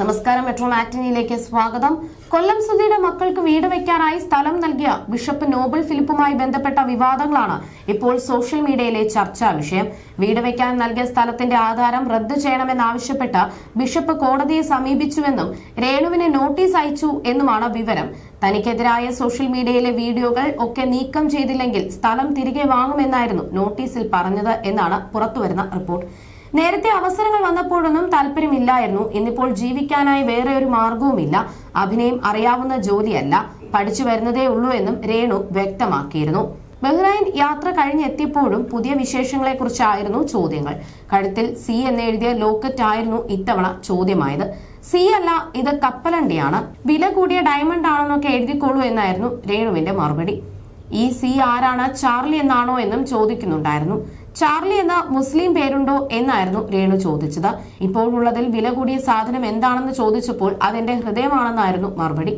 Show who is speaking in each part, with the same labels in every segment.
Speaker 1: നമസ്കാരം. മെട്രോ മാറ്റിനിയിലേക്ക് സ്വാഗതം. കൊല്ലം സുധിയുടെ മക്കൾക്ക് വീട് വെക്കാനായി സ്ഥലം നൽകിയ ബിഷപ്പ് നോബൽ ഫിലിപ്പുമായി ബന്ധപ്പെട്ട വിവാദങ്ങളാണ് ഇപ്പോൾ സോഷ്യൽ മീഡിയയിലെ ചർച്ചാ വിഷയം. വീട് വെക്കാൻ നൽകിയ സ്ഥലത്തിന്റെ ആധാരം റദ്ദു ചെയ്യണമെന്നാവശ്യപ്പെട്ട് ബിഷപ്പ് കോടതിയെ സമീപിച്ചുവെന്നും രേണുവിന് നോട്ടീസ് അയച്ചു എന്നുമാണ് വിവരം. തനിക്കെതിരായ സോഷ്യൽ മീഡിയയിലെ വീഡിയോകൾ ഒക്കെ നീക്കം ചെയ്തില്ലെങ്കിൽ സ്ഥലം തിരികെ വാങ്ങുമെന്നായിരുന്നു നോട്ടീസിൽ പറഞ്ഞത് എന്നാണ് പുറത്തുവരുന്ന റിപ്പോർട്ട്. നേരത്തെ അവസരങ്ങൾ വന്നപ്പോഴൊന്നും താല്പര്യമില്ലായിരുന്നു. ഇന്നിപ്പോൾ ജീവിക്കാനായി വേറെ ഒരു മാർഗവുമില്ല അഭിനയം അറിയാവുന്ന ജോലിയല്ല. പഠിച്ചു വരുന്നതേ ഉള്ളൂ എന്നും രേണു വ്യക്തമാക്കിയിരുന്നു. ബഹ്റൈൻ യാത്ര കഴിഞ്ഞെത്തിയപ്പോഴും പുതിയ വിശേഷങ്ങളെക്കുറിച്ചായിരുന്നു ചോദ്യങ്ങൾ. കഴുത്തിൽ സി എന്നെഴുതിയ ലോക്കറ്റ് ആയിരുന്നു ഇത്തവണ ചോദ്യമായത്. സി അല്ല ഇത് കപ്പലണ്ടിയാണ്. വില കൂടിയ ഡയമണ്ട് ആണെന്നൊക്കെ എഴുതിക്കോളൂ എന്നായിരുന്നു രേണുവിന്റെ മറുപടി. ഈ സി ആരാണ്? ചാർലി എന്നാണോ എന്നും ചോദിക്കുന്നുണ്ടായിരുന്നു. ചാർലി എന്ന മുസ്ലിം പേരുണ്ടോ എന്നായിരുന്നു രേണു ചോദിച്ചത്. ഇപ്പോഴുള്ളതിൽ വില കൂടിയ സാധനം എന്താണെന്ന് ചോദിച്ചപ്പോൾ അതെന്റെ ഹൃദയമാണെന്നായിരുന്നു മറുപടി.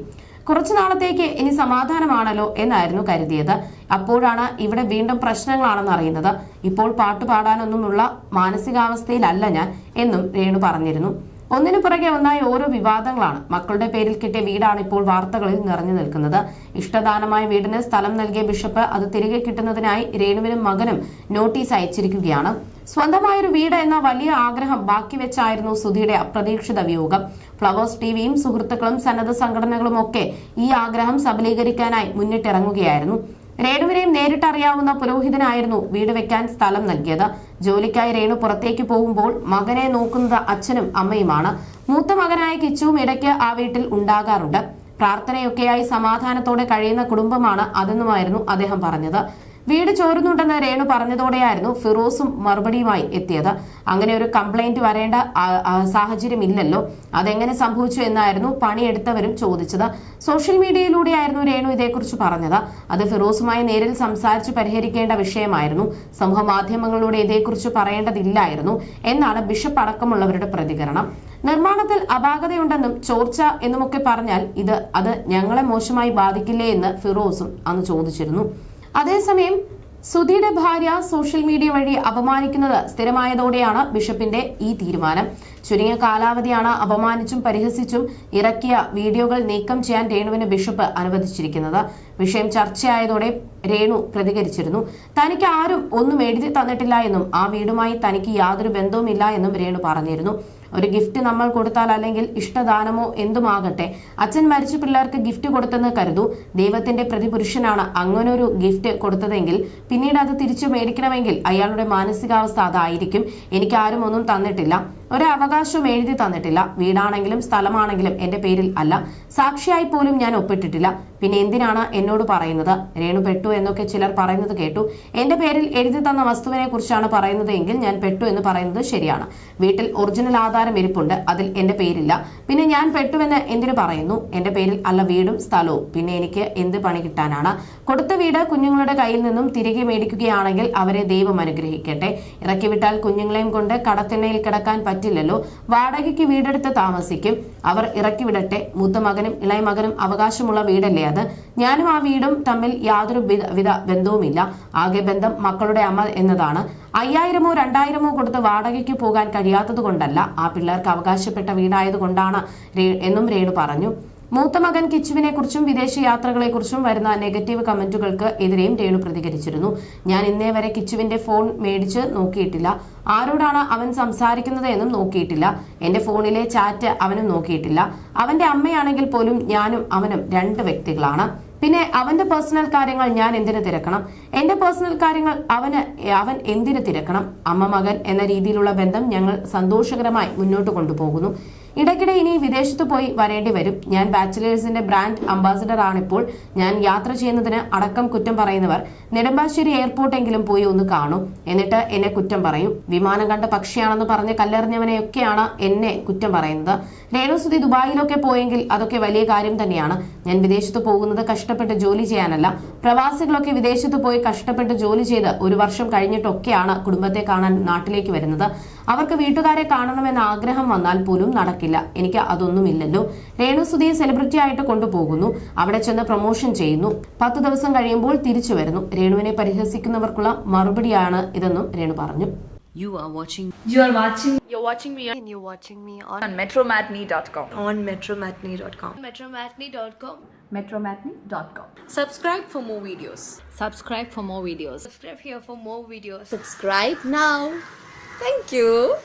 Speaker 1: കുറച്ചു നാളത്തേക്ക് ഇനി സമാധാനമാണല്ലോ എന്നായിരുന്നു കരുതിയത്. അപ്പോഴാണ് ഇവിടെ വീണ്ടും പ്രശ്നങ്ങളാണെന്ന് അറിയുന്നത്. ഇപ്പോൾ പാട്ട് പാടാനൊന്നുമുള്ള മാനസികാവസ്ഥയിലല്ല ഞാൻ എന്നും രേണു പറഞ്ഞിരുന്നു. ഒന്നിനു പുറകെ ഒന്നായി ഓരോ വിവാദങ്ങളാണ്. മക്കളുടെ പേരിൽ കിട്ടിയ വീടാണ് ഇപ്പോൾ വാർത്തകളിൽ നിറഞ്ഞു നിൽക്കുന്നത്. ഇഷ്ടദാനമായ വീടിന് സ്ഥലം നൽകിയ ബിഷപ്പ് അത് തിരികെ കിട്ടുന്നതിനായി രേണുവിനും മകനും നോട്ടീസ് അയച്ചിരിക്കുകയാണ്. സ്വന്തമായൊരു വീട് എന്ന വലിയ ആഗ്രഹം ബാക്കി വെച്ചായിരുന്നു സുധിയുടെ അപ്രതീക്ഷിത വിയോഗം. ഫ്ലവേഴ്സ് ടിവിയും സുഹൃത്തുക്കളും സന്നദ്ധ സംഘടനകളും ഒക്കെ ഈ ആഗ്രഹം സബലീകരിക്കാനായി മുന്നിട്ടിറങ്ങുകയായിരുന്നു. രേണുവിനെയും നേരിട്ടറിയാവുന്ന പുരോഹിതനായിരുന്നു വീട് വെക്കാൻ സ്ഥലം നൽകിയത്. ജോലിക്കായി രേണു പുറത്തേക്ക് പോകുമ്പോൾ മകനെ നോക്കുന്നത് അച്ഛനും അമ്മയുമാണ്. മൂത്ത മകനായ കിച്ചുവും ഇടയ്ക്ക് ആ വീട്ടിൽ ഉണ്ടാകാറുണ്ട്. പ്രാർത്ഥനയൊക്കെയായി സമാധാനത്തോടെ കഴിയുന്ന കുടുംബമാണ് അതെന്നുമായിരുന്നു അദ്ദേഹം പറഞ്ഞത്. വീട് ചോരുന്നുണ്ടെന്ന് രേണു പറഞ്ഞതോടെയായിരുന്നു ഫിറോസും മറുപടിയുമായി എത്തിയത്. അങ്ങനെ ഒരു കംപ്ലൈന്റ് വരേണ്ട സാഹചര്യം ഇല്ലല്ലോ അതെങ്ങനെ സംഭവിച്ചു എന്നായിരുന്നു പണിയെടുത്തവരും ചോദിച്ചത്. സോഷ്യൽ മീഡിയയിലൂടെയായിരുന്നു രേണു ഇതേക്കുറിച്ച് പറഞ്ഞത്. അത് ഫിറോസുമായി നേരിൽ സംസാരിച്ച് പരിഹരിക്കേണ്ട വിഷയമായിരുന്നു. സമൂഹ മാധ്യമങ്ങളിലൂടെ ഇതേക്കുറിച്ച് പറയേണ്ടതില്ലായിരുന്നു എന്നാണ് ബിഷപ്പ് അടക്കമുള്ളവരുടെ പ്രതികരണം. നിർമ്മാണത്തിൽ അപാകതയുണ്ടെന്നും ചോർച്ച എന്നുമൊക്കെ പറഞ്ഞാൽ ഇത് അത് ഞങ്ങളെ മോശമായി ബാധിക്കില്ലേ എന്ന് ഫിറോസും അന്ന് ചോദിച്ചിരുന്നു. അതേസമയം സുധിയുടെ ഭാര്യ സോഷ്യൽ മീഡിയ വഴി അപമാനിക്കുന്നത് സ്ഥിരമായതോടെയാണ് ബിഷപ്പിന്റെ ഈ തീരുമാനം. ചുരുങ്ങിയ കാലാവധിയാണ് അപമാനിച്ചും പരിഹസിച്ചും ഇറക്കിയ വീഡിയോകൾ നീക്കം ചെയ്യാൻ രേണുവിന് ബിഷപ്പ് അനുവദിച്ചിരിക്കുന്നത്. വിഷയം ചർച്ചയായതോടെ രേണു പ്രതികരിച്ചിരുന്നു. തനിക്ക് ആരും ഒന്നും എഴുതി തന്നിട്ടില്ല എന്നും ആ വീടുമായി തനിക്ക് യാതൊരു ബന്ധവുമില്ല എന്നും രേണു പറഞ്ഞിരുന്നു. ഒരു ഗിഫ്റ്റ് നമ്മൾ കൊടുത്താൽ അല്ലെങ്കിൽ ഇഷ്ടദാനമോ എന്തുമാകട്ടെ അച്ഛൻ മരിച്ച പിള്ളേർക്ക് ഗിഫ്റ്റ് കൊടുത്തെന്ന് കരുതൂ. ദൈവത്തിന്റെ പ്രതിപുരുഷനാണ് അങ്ങനൊരു ഗിഫ്റ്റ് കൊടുത്തതെങ്കിൽ പിന്നീട് അത് തിരിച്ചു മേടിക്കണമെങ്കിൽ അയാളുടെ മാനസികാവസ്ഥ അതായിരിക്കും. എനിക്ക് ആരും ഒന്നും തന്നിട്ടില്ല. ഒരു അവകാശവും എഴുതി തന്നിട്ടില്ല. വീടാണെങ്കിലും സ്ഥലമാണെങ്കിലും എന്റെ പേരിൽ അല്ല. സാക്ഷിയായി പോലും ഞാൻ ഒപ്പിട്ടിട്ടില്ല. പിന്നെ എന്തിനാണ് എന്നോട് പറയുന്നത്? രേണു പെട്ടു എന്നൊക്കെ ചിലർ പറയുന്നത് കേട്ടു. എന്റെ പേരിൽ എഴുതി തന്ന വസ്തുവിനെ കുറിച്ചാണ് പറയുന്നത് എങ്കിൽ ഞാൻ പെട്ടു എന്ന് പറയുന്നത് ശരിയാണ്. വീട്ടിൽ ഒറിജിനൽ ആധാരം ഇരിപ്പുണ്ട്. അതിൽ എന്റെ പേരില്ല. പിന്നെ ഞാൻ പെട്ടുവെന്ന് എന്തിനു പറയുന്നു? എന്റെ പേരിൽ അല്ല വീടും സ്ഥലവും. പിന്നെ എനിക്ക് എന്ത് പണി കിട്ടാനാണ്? കൊടുത്ത വീട് കുഞ്ഞുങ്ങളുടെ കയ്യിൽ നിന്നും തിരികെ മേടിക്കുകയാണെങ്കിൽ അവരെ ദൈവം അനുഗ്രഹിക്കട്ടെ. ഇറക്കി വിട്ടാൽ കുഞ്ഞുങ്ങളെയും കൊണ്ട് കടത്തിണ്ണയിൽ കിടക്കാൻ പറ്റില്ലല്ലോ. വാടകയ്ക്ക് വീടെടുത്ത് താമസിക്കും. അവർ ഇറക്കി വിടട്ടെ മൂത്ത മകനും ഇളയ മകനും അവകാശമുള്ള വീടല്ലേ അത്? ഞാനും ആ വീടും തമ്മിൽ യാതൊരു വിധ- ബന്ധവുമില്ല. ആകെ ബന്ധം മക്കളുടെ അമ്മ എന്നതാണ്. അയ്യായിരമോ രണ്ടായിരമോ കൊടുത്ത് വാടകയ്ക്ക് പോകാൻ കഴിയാത്തത് കൊണ്ടല്ല ആ പിള്ളേർക്ക് അവകാശപ്പെട്ട വീടായത് കൊണ്ടാണ് എന്നും രേണു പറഞ്ഞു. മൂത്ത മകൻ കിച്ചുവിനെ കുറിച്ചും വിദേശ യാത്രകളെ കുറിച്ചും വരുന്ന നെഗറ്റീവ് കമന്റുകൾക്ക് എതിരെയും രേണു പ്രതികരിച്ചിരുന്നു. ഞാൻ ഇന്നേ വരെ കിച്ചുവിന്റെ ഫോൺ മേടിച്ച് നോക്കിയിട്ടില്ല. ആരോടാണ് അവൻ സംസാരിക്കുന്നത് എന്നും നോക്കിയിട്ടില്ല. എന്റെ ഫോണിലെ ചാറ്റ് അവനും നോക്കിയിട്ടില്ല. അവന്റെ അമ്മയാണെങ്കിൽ പോലും ഞാനും അവനും രണ്ട് വ്യക്തികളാണ്. പിന്നെ അവന്റെ പേഴ്സണൽ കാര്യങ്ങൾ ഞാൻ എന്തിനു തിരക്കണം? എന്റെ പേഴ്സണൽ കാര്യങ്ങൾ അവന് അവൻ എന്തിനു തിരക്കണം? അമ്മ മകൻ എന്ന രീതിയിലുള്ള ബന്ധം ഞങ്ങൾ സന്തോഷകരമായി മുന്നോട്ട് കൊണ്ടുപോകുന്നു. ഇടയ്ക്കിടെ ഇനി വിദേശത്ത് പോയി വരേണ്ടി വരും. ഞാൻ ബാച്ചിലേഴ്സിന്റെ ബ്രാൻഡ് അംബാസിഡർ ആണിപ്പോൾ. ഞാൻ യാത്ര ചെയ്യുന്നതിന് അടക്കം കുറ്റം പറയുന്നവർ നെടുമ്പാശ്ശേരി എയർപോർട്ടെങ്കിലും പോയി ഒന്ന് കാണും എന്നിട്ട് എന്നെ കുറ്റം പറയും. വിമാനം കണ്ട പക്ഷിയാണെന്ന് പറഞ്ഞ് കല്ലെറിഞ്ഞവനെയൊക്കെയാണ് എന്നെ കുറ്റം പറയുന്നത്. രേണുസുതി ദുബായിലൊക്കെ പോയെങ്കിൽ അതൊക്കെ വലിയ കാര്യം തന്നെയാണ്. ഞാൻ വിദേശത്ത് പോകുന്നത് കഷ്ടപ്പെട്ട് ജോലി ചെയ്യാനല്ല. പ്രവാസികളൊക്കെ വിദേശത്ത് പോയി കഷ്ടപ്പെട്ട് ജോലി ചെയ്ത് ഒരു വർഷം കഴിഞ്ഞിട്ടൊക്കെയാണ് കുടുംബത്തെ കാണാൻ നാട്ടിലേക്ക് വരുന്നത്. അവർക്ക് വീട്ടുകാരെ കാണണമെന്ന ആഗ്രഹം വന്നാൽ പോലും നടക്കില്ല എനിക്ക് അതൊന്നുമില്ലല്ലോ രേണുസുതിയെ സെലിബ്രിറ്റി ആയിട്ട് കൊണ്ടുപോകുന്നു അവിടെ ചെന്ന് പ്രൊമോഷൻ ചെയ്യുന്നു പത്ത് ദിവസം കഴിയുമ്പോൾ തിരിച്ചു വരുന്നു രേണുവിനെ പരിഹസിക്കുന്നവർക്കുള്ള മറുപടിയാണ് ഇതെന്നും രേണു പറഞ്ഞു
Speaker 2: You are watching
Speaker 3: You are watching
Speaker 4: You're watching me
Speaker 5: and you're watching me on,
Speaker 3: on metromatney.com.
Speaker 5: on metromatney.com.
Speaker 4: metromatney.com.
Speaker 3: metromatney.com.
Speaker 2: Subscribe for more videos.
Speaker 4: Subscribe for more videos.
Speaker 5: Subscribe here for more videos.
Speaker 2: Subscribe now. Thank you.